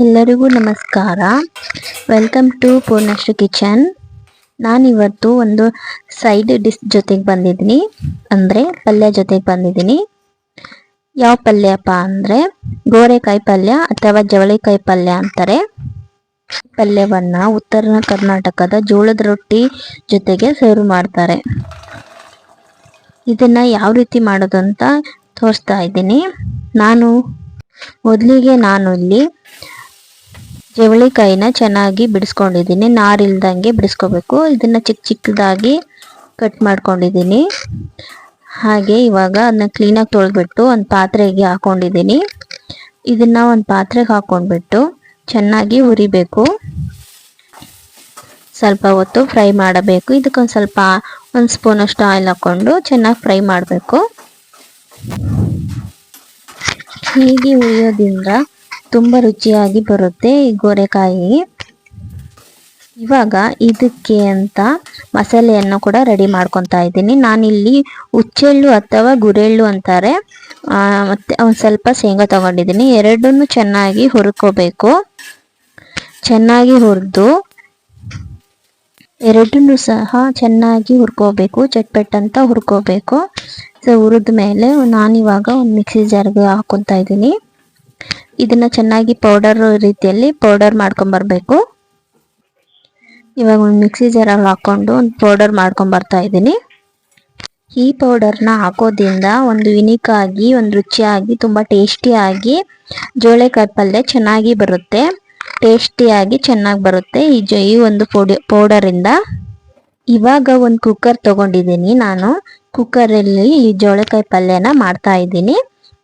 ಎಲ್ಲರಿಗೂ ನಮಸ್ಕಾರ. Welcome to Purnashree kitchen ನಾನಿವತ್ತು ಒಂದು ಸೈಡ್ ಡಿಶ್ ಜೊತೆಗೆ ಬಂದಿದ್ದೀನಿ. ಅಂದರೆ ಪಲ್ಯ ಜೊತೆಗೆ ಬಂದಿದ್ದೀನಿ. ಯಾವ ಪಲ್ಯಪ್ಪ ಅಂದರೆ ಗೋರೆಕಾಯಿ ಪಲ್ಯ ಅಥವಾ ಜವಳಿಕಾಯಿ ಪಲ್ಯ ಅಂತಾರೆ. ಪಲ್ಯವನ್ನು ಉತ್ತರ ಕರ್ನಾಟಕದ ಜೋಳದ ರೊಟ್ಟಿ ಜೊತೆಗೆ ಸರ್ವ್ ಮಾಡ್ತಾರೆ. ಇದನ್ನು ಯಾವ ರೀತಿ ಮಾಡೋದು ಅಂತ ತೋರಿಸ್ತಾ ಇದ್ದೀನಿ. ನಾನು, ಮೊದಲಿಗೆ ನಾನು ಇಲ್ಲಿ ಜವಳಿಕಾಯಿನ ಚೆನ್ನಾಗಿ ಬಿಡಿಸ್ಕೊಂಡಿದ್ದೀನಿ. ನಾರಿಲ್ದಂಗೆ ಬಿಡಿಸ್ಕೋಬೇಕು. ಇದನ್ನು ಚಿಕ್ಕ ಚಿಕ್ಕದಾಗಿ ಕಟ್ ಮಾಡ್ಕೊಂಡಿದ್ದೀನಿ. ಹಾಗೆ ಇವಾಗ ಅದನ್ನ ಕ್ಲೀನಾಗಿ ತೊಳೆದ್ಬಿಟ್ಟು ಒಂದು ಪಾತ್ರೆಗೆ ಹಾಕೊಂಡಿದ್ದೀನಿ. ಇದನ್ನು ಒಂದು ಪಾತ್ರೆಗೆ ಹಾಕೊಂಡ್ಬಿಟ್ಟು ಚೆನ್ನಾಗಿ ಹುರಿಬೇಕು. ಸ್ವಲ್ಪ ಹೊತ್ತು ಫ್ರೈ ಮಾಡಬೇಕು. ಇದಕ್ಕೊಂದು ಸ್ವಲ್ಪ ಒಂದು ಸ್ಪೂನಷ್ಟು ಆಯಿಲ್ ಹಾಕ್ಕೊಂಡು ಚೆನ್ನಾಗಿ ಫ್ರೈ ಮಾಡಬೇಕು. ಹೀಗೆ ಹುರಿಯೋದ್ರಿಂದ ತುಂಬ ರುಚಿಯಾಗಿ ಬರುತ್ತೆ ಈ ಗೋರೆಕಾಯಿ. ಇವಾಗ ಇದಕ್ಕೆ ಅಂತ ಮಸಾಲೆಯನ್ನು ಕೂಡ ರೆಡಿ ಮಾಡ್ಕೊತಾ ಇದ್ದೀನಿ. ನಾನಿಲ್ಲಿ ಹುಚ್ಚೆಳ್ಳು ಅಥವಾ ಗುರೆಳ್ಳು ಅಂತಾರೆ. ಮತ್ತೆ ಒಂದು ಸ್ವಲ್ಪ ಶೇಂಗಾ ತಗೊಂಡಿದ್ದೀನಿ. ಎರಡನ್ನೂ ಚೆನ್ನಾಗಿ ಹುರ್ಕೋಬೇಕು. ಚೆನ್ನಾಗಿ ಹುರಿದು ಎರಡನ್ನೂ ಸಹ ಚೆನ್ನಾಗಿ ಹುರ್ಕೋಬೇಕು. ಚಟ್ಪಟ್ ಅಂತ ಹುರ್ಕೋಬೇಕು. ಸೊ ಹುರಿದ ಮೇಲೆ ನಾನಿವಾಗ ಒಂದು ಮಿಕ್ಸಿ ಜಾರ್ಗೆ ಹಾಕೊತಾ ಇದ್ದೀನಿ. ಇದನ್ನ ಚೆನ್ನಾಗಿ ಪೌಡರ್ ರೀತಿಯಲ್ಲಿ ಪೌಡರ್ ಮಾಡ್ಕೊಂಬರ್ಬೇಕು. ಇವಾಗ ಒಂದು ಮಿಕ್ಸಿ ಜಾರಲ್ಲಿ ಹಾಕೊಂಡು ಒಂದು ಪೌಡರ್ ಮಾಡ್ಕೊಂಬರ್ತಾ ಇದ್ದೀನಿ. ಈ ಪೌಡರ್ನ ಹಾಕೋದ್ರಿಂದ ಒಂದು ಯುನಿಕ್ ಆಗಿ, ಒಂದು ರುಚಿಯಾಗಿ, ತುಂಬ ಟೇಸ್ಟಿಯಾಗಿ ಜೋಳೆಕಾಯಿ ಪಲ್ಯ ಚೆನ್ನಾಗಿ ಬರುತ್ತೆ. ಟೇಸ್ಟಿಯಾಗಿ ಚೆನ್ನಾಗಿ ಬರುತ್ತೆ. ಈ ಜೊ, ಈ ಒಂದು ಪೌಡಿ ಪೌಡರಿಂದ ಇವಾಗ ಒಂದು ಕುಕ್ಕರ್ ತಗೊಂಡಿದ್ದೀನಿ ನಾನು. ಕುಕ್ಕರಲ್ಲಿ ಈ ಜೋಳೆಕಾಯಿ ಪಲ್ಯನ ಮಾಡ್ತಾ ಇದ್ದೀನಿ.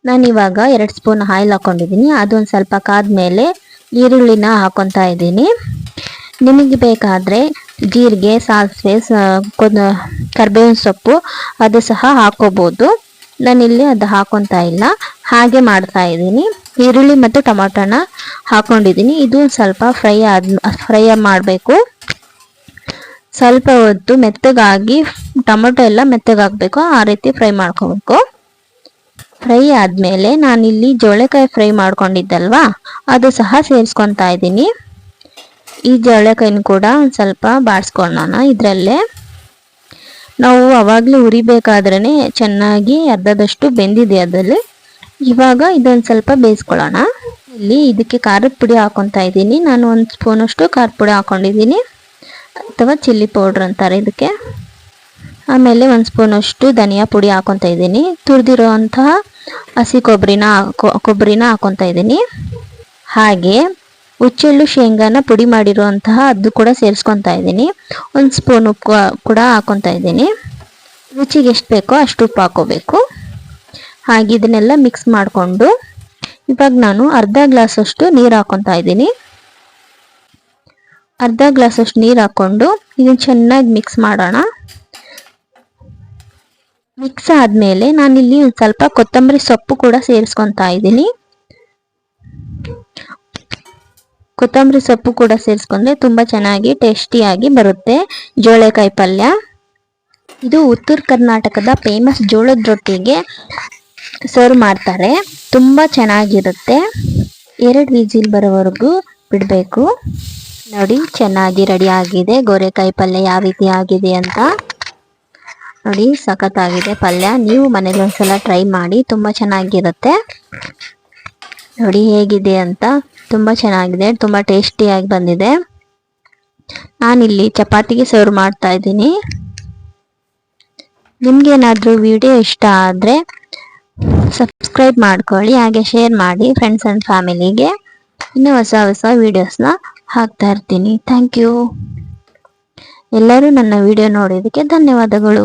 ನಾನು ಇವಾಗ ಎರಡು ಸ್ಪೂನ್ ಆಯಿಲ್ ಹಾಕೊಂಡಿದ್ದೀನಿ. ಅದೊಂದು ಸ್ವಲ್ಪ ಕಾದ್ಮೇಲೆ ಈರುಳ್ಳಿನ ಹಾಕೊತಾ ಇದ್ದೀನಿ. ನಿಮಗೆ ಬೇಕಾದರೆ ಜೀರಿಗೆ, ಸಾಸಿವೆ ಕರ್ಬೇವಿನ ಸೊಪ್ಪು ಅದು ಸಹ ಹಾಕೋಬೋದು. ನಾನಿಲ್ಲಿ ಅದು ಹಾಕೊತಾ ಇಲ್ಲ. ಹಾಗೆ ಮಾಡ್ತಾ ಇದ್ದೀನಿ. ಈರುಳ್ಳಿ ಮತ್ತು ಟೊಮೊಟೊನ ಹಾಕೊಂಡಿದ್ದೀನಿ. ಇದು ಸ್ವಲ್ಪ ಫ್ರೈ ಆದ, ಫ್ರೈ ಮಾಡಬೇಕು. ಸ್ವಲ್ಪ ಹೊತ್ತು ಮೆತ್ತಗಾಗಿ ಟೊಮೊಟೊ ಎಲ್ಲ ಮೆತ್ತಗಾಗಬೇಕು. ಆ ರೀತಿ ಫ್ರೈ ಮಾಡ್ಕೋಬೇಕು. ಫ್ರೈ ಆದಮೇಲೆ ನಾನಿಲ್ಲಿ ಜೋಳೆಕಾಯಿ ಫ್ರೈ ಮಾಡ್ಕೊಂಡಿದ್ದಲ್ವಾ, ಅದು ಸಹ ಸೇರಿಸ್ಕೊತಾ ಇದ್ದೀನಿ. ಈ ಜೋಳೆಕಾಯಿನ ಕೂಡ ಒಂದು ಸ್ವಲ್ಪ ಬಾಡಿಸ್ಕೊಳ್ಳೋಣ ಇದರಲ್ಲೇ. ನಾವು ಅವಾಗಲೇ ಉರಿಬೇಕಾದ್ರೇ ಚೆನ್ನಾಗಿ ಅರ್ಧದಷ್ಟು ಬೆಂದಿದೆ ಅದರಲ್ಲಿ. ಇವಾಗ ಇದೊಂದು ಸ್ವಲ್ಪ ಬೇಯಿಸ್ಕೊಳ್ಳೋಣ. ಇಲ್ಲಿ ಇದಕ್ಕೆ ಖಾರದ ಪುಡಿ ಹಾಕೊತಾ ಇದ್ದೀನಿ. ನಾನು ಒಂದು ಸ್ಪೂನಷ್ಟು ಖಾರದ ಪುಡಿ ಹಾಕೊಂಡಿದ್ದೀನಿ ಅಥವಾ ಚಿಲ್ಲಿ ಪೌಡ್ರ್ ಅಂತಾರೆ ಇದಕ್ಕೆ. ಆಮೇಲೆ ಒಂದು ಸ್ಪೂನಷ್ಟು ಧನಿಯಾ ಪುಡಿ ಹಾಕೊತಾ ಇದ್ದೀನಿ. ತುರಿದಿರೋ ಅಂತಹ ಹಸಿ ಕೊಬ್ಬರಿನ ಕೊಬ್ಬರಿನ ಹಾಕೊತಾ ಇದ್ದೀನಿ. ಹಾಗೆ ಹುಚ್ಚೆಳ್ಳು ಶೇಂಗಾನ ಪುಡಿ ಮಾಡಿರುವಂತಹ ಅದು ಕೂಡ ಸೇರಿಸ್ಕೊತಾ ಇದ್ದೀನಿ. ಒಂದು ಸ್ಪೂನ್ ಉಪ್ಪು ಕೂಡ ಹಾಕೊತಾ ಇದ್ದೀನಿ. ರುಚಿಗೆ ಎಷ್ಟು ಬೇಕೋ ಅಷ್ಟು ಉಪ್ಪು ಹಾಕೋಬೇಕು. ಹಾಗೆ ಇದನ್ನೆಲ್ಲ ಮಿಕ್ಸ್ ಮಾಡಿಕೊಂಡು ಇವಾಗ ನಾನು ಅರ್ಧ ಗ್ಲಾಸಷ್ಟು ನೀರು ಹಾಕೊತಾ ಇದ್ದೀನಿ. ಅರ್ಧ ಗ್ಲಾಸಷ್ಟು ನೀರು ಹಾಕ್ಕೊಂಡು ಇದನ್ನು ಚೆನ್ನಾಗಿ ಮಿಕ್ಸ್ ಮಾಡೋಣ. ಮಿಕ್ಸ್ ಆದಮೇಲೆ ನಾನಿಲ್ಲಿ ಒಂದು ಸ್ವಲ್ಪ ಕೊತ್ತಂಬರಿ ಸೊಪ್ಪು ಕೂಡ ಸೇರಿಸ್ಕೊತಾ ಇದ್ದೀನಿ. ಕೊತ್ತಂಬರಿ ಸೊಪ್ಪು ಕೂಡ ಸೇರಿಸ್ಕೊಂಡ್ರೆ ತುಂಬ ಚೆನ್ನಾಗಿ ಟೇಸ್ಟಿಯಾಗಿ ಬರುತ್ತೆ. ಜೋಳೆಕಾಯಿ ಪಲ್ಯ. ಇದು ಉತ್ತರ ಕರ್ನಾಟಕದ ಫೇಮಸ್ ಜೋಳದ ರೊಟ್ಟಿಗೆ ಸರ್ವ್ ಮಾಡ್ತಾರೆ. ತುಂಬ ಚೆನ್ನಾಗಿರುತ್ತೆ. ಎರಡು ವಿಜಿಲ್ ಬರೋವರೆಗೂ ಬಿಡಬೇಕು. ನೋಡಿ, ಚೆನ್ನಾಗಿ ರೆಡಿ ಆಗಿದೆ. ಗೋರೆಕಾಯಿ ಪಲ್ಯ ಯಾವ ರೀತಿ ಆಗಿದೆ ಅಂತ. ನೋಡಿ, ಸಖತ್ತಾಗಿದೆ ಪಲ್ಯ. ನೀವು ಮನೇಲಿ ಒಂದ್ಸಲ ಟ್ರೈ ಮಾಡಿ, ತುಂಬ ಚೆನ್ನಾಗಿರುತ್ತೆ. ನೋಡಿ, ಹೇಗಿದೆ ಅಂತ. ತುಂಬ ಚೆನ್ನಾಗಿದೆ, ತುಂಬ ಟೇಸ್ಟಿಯಾಗಿ ಬಂದಿದೆ. ನಾನಿಲ್ಲಿ ಚಪಾತಿಗೆ ಸರ್ವ್ ಮಾಡ್ತಾ ಇದ್ದೀನಿ. ನಿಮ್ಗೇನಾದರೂ ವಿಡಿಯೋ ಇಷ್ಟ ಆದರೆ ಸಬ್ಸ್ಕ್ರೈಬ್ ಮಾಡ್ಕೊಳ್ಳಿ, ಹಾಗೆ ಶೇರ್ ಮಾಡಿ ಫ್ರೆಂಡ್ಸ್ ಆ್ಯಂಡ್ ಫ್ಯಾಮಿಲಿಗೆ ಇನ್ನೂ ಹೊಸ ಹೊಸ ವೀಡಿಯೋಸ್ನ ಹಾಕ್ತಾ ಇರ್ತೀನಿ. ಥ್ಯಾಂಕ್ ಯು ಎಲ್ಲರೂ ನನ್ನ ವಿಡಿಯೋ ನೋಡಿದ್ದಕ್ಕೆ ಧನ್ಯವಾದಗಳು.